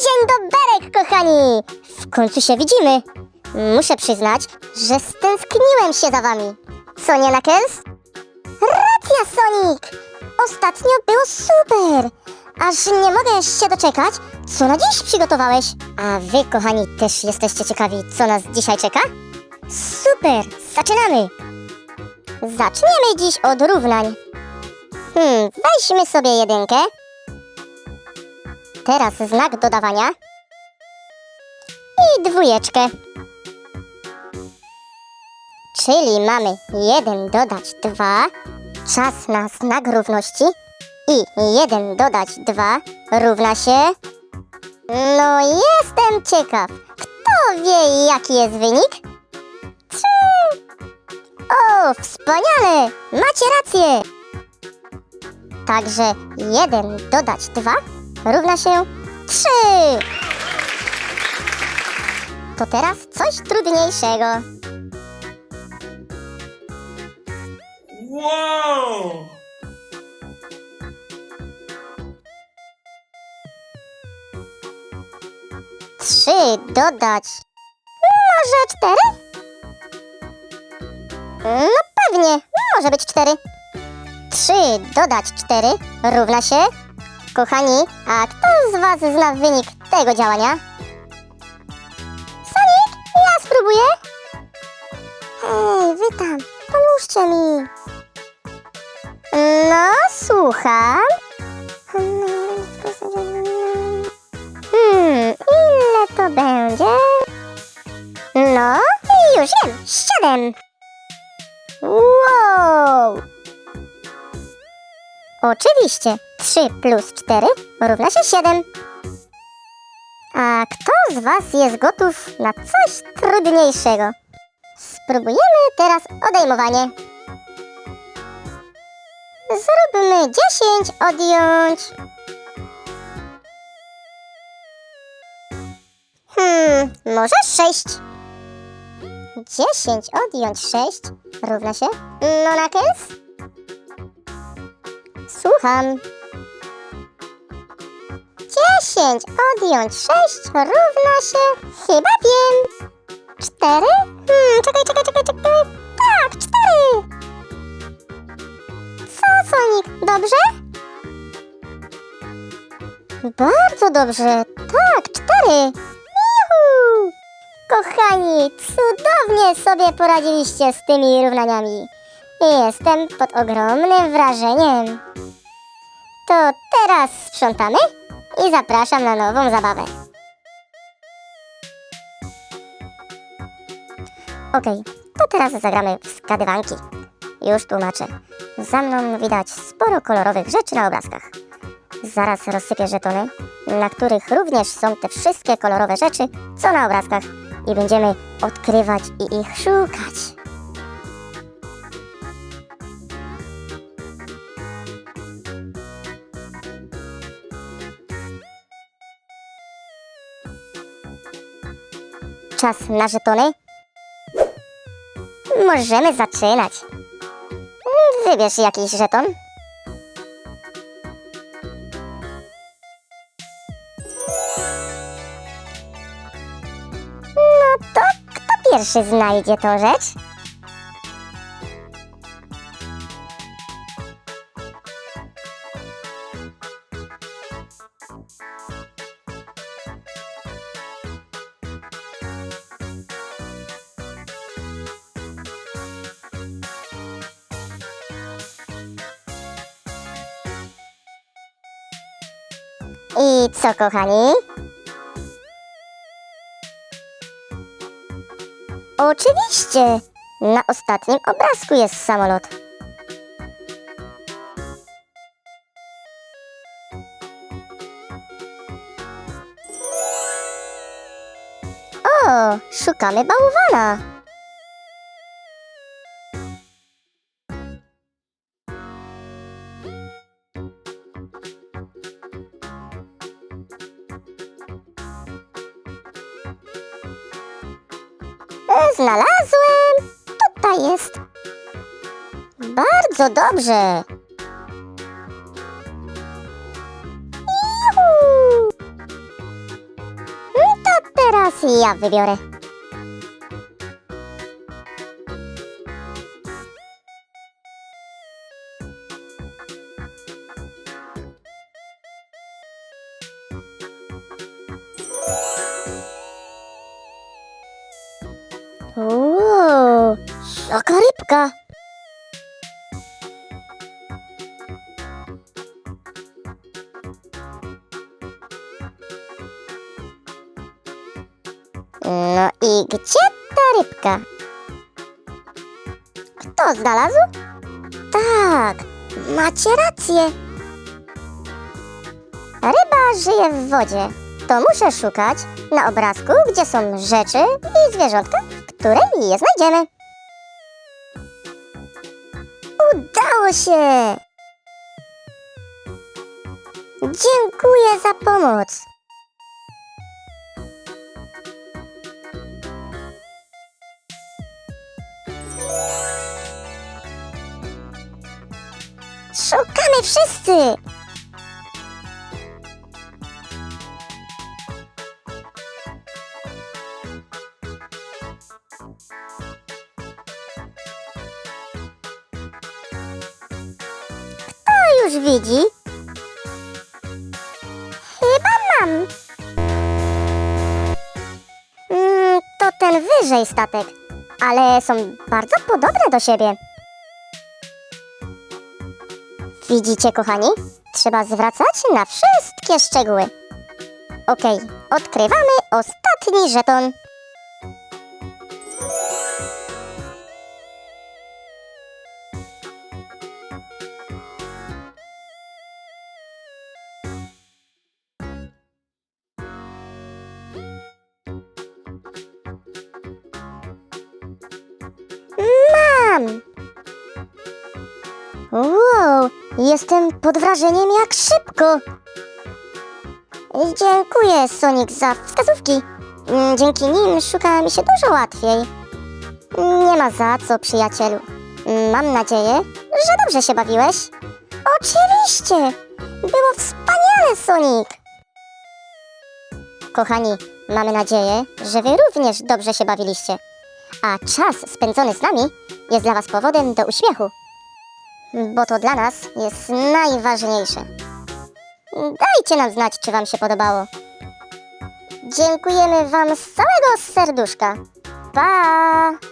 Dzień doberek, kochani! W końcu się widzimy. Muszę przyznać, że stęskniłem się za wami. Co nie, Knuckles? Racja, Sonic! Ostatnio było super! Aż nie mogę się doczekać, co na dziś przygotowałeś. A wy, kochani, też jesteście ciekawi, co nas dzisiaj czeka? Super! Zaczynamy! Zaczniemy dziś od równań. Hmm, weźmy sobie jedynkę. Teraz znak dodawania. I dwójeczkę. Czyli mamy 1 dodać 2, czas na znak równości i 1 dodać 2 równa się... No jestem ciekaw, kto wie jaki jest wynik? 3! O, wspaniale! Macie rację! Także 1 dodać 2 równa się 3! To teraz coś trudniejszego. Wow! Trzy dodać. Może cztery? No pewnie, może być cztery. Trzy dodać cztery równa się. Kochani, a kto z Was zna wynik tego działania? Sonic, ja spróbuję. Hej, wy tam, pomóżcie mi. No, słucham. Oczywiście, 3 plus 4 równa się 7. A kto z Was jest gotów na coś trudniejszego? Spróbujemy teraz odejmowanie. Zróbmy 10 odjąć. Hmm, może 6. 10 odjąć 6 równa się... No, Knuckles? Słucham. 10 odjąć 6 równa się... Chyba wiem. 4? Hmm, czekaj, czekaj, czekaj, czekaj. Tak, 4. Co, Sonic, dobrze? Bardzo dobrze. Tak, 4. Juhu! Kochani, cudownie sobie poradziliście z tymi równaniami. Jestem pod ogromnym wrażeniem. To teraz sprzątamy i zapraszam na nową zabawę. Okej, to teraz zagramy w skadywanki. Już tłumaczę. Za mną widać sporo kolorowych rzeczy na obrazkach. Zaraz rozsypię żetony, na których również są te wszystkie kolorowe rzeczy, co na obrazkach i będziemy odkrywać i ich szukać. Czas na żetony? Możemy zaczynać. Wybierz jakiś żeton. No to kto pierwszy znajdzie tą rzecz? I co, kochani? Oczywiście! Na ostatnim obrazku jest samolot. O, szukamy bałwana. znalazłem! Tutaj jest. Bardzo dobrze. Juhu. No to teraz ja wybiorę. Jaka rybka. No i gdzie ta rybka? Kto znalazł? Tak, macie rację. Ryba żyje w wodzie. To muszę szukać na obrazku, gdzie są rzeczy i zwierzątka, w której je znajdziemy. Się! Dziękuję za pomoc. Szukamy wszyscy! Już widzi? Chyba mam. Mm, to ten wyżej statek, ale są bardzo podobne do siebie. Widzicie, kochani? Trzeba zwracać na wszystkie szczegóły. Okej, odkrywamy ostatni żeton. Wow, jestem pod wrażeniem jak szybko. Dziękuję, Sonic, za wskazówki. Mm, Dzięki nim szuka mi się dużo łatwiej. Nie ma za co, przyjacielu. Mm, Mam nadzieję, że dobrze się bawiłeś. Oczywiście! Było wspaniale, Sonic! Kochani, mamy nadzieję, że wy również dobrze się bawiliście. A czas spędzony z nami jest dla was powodem do uśmiechu bo to dla nas jest najważniejsze. Dajcie nam znać, czy Wam się podobało. Dziękujemy Wam z całego serduszka. Pa!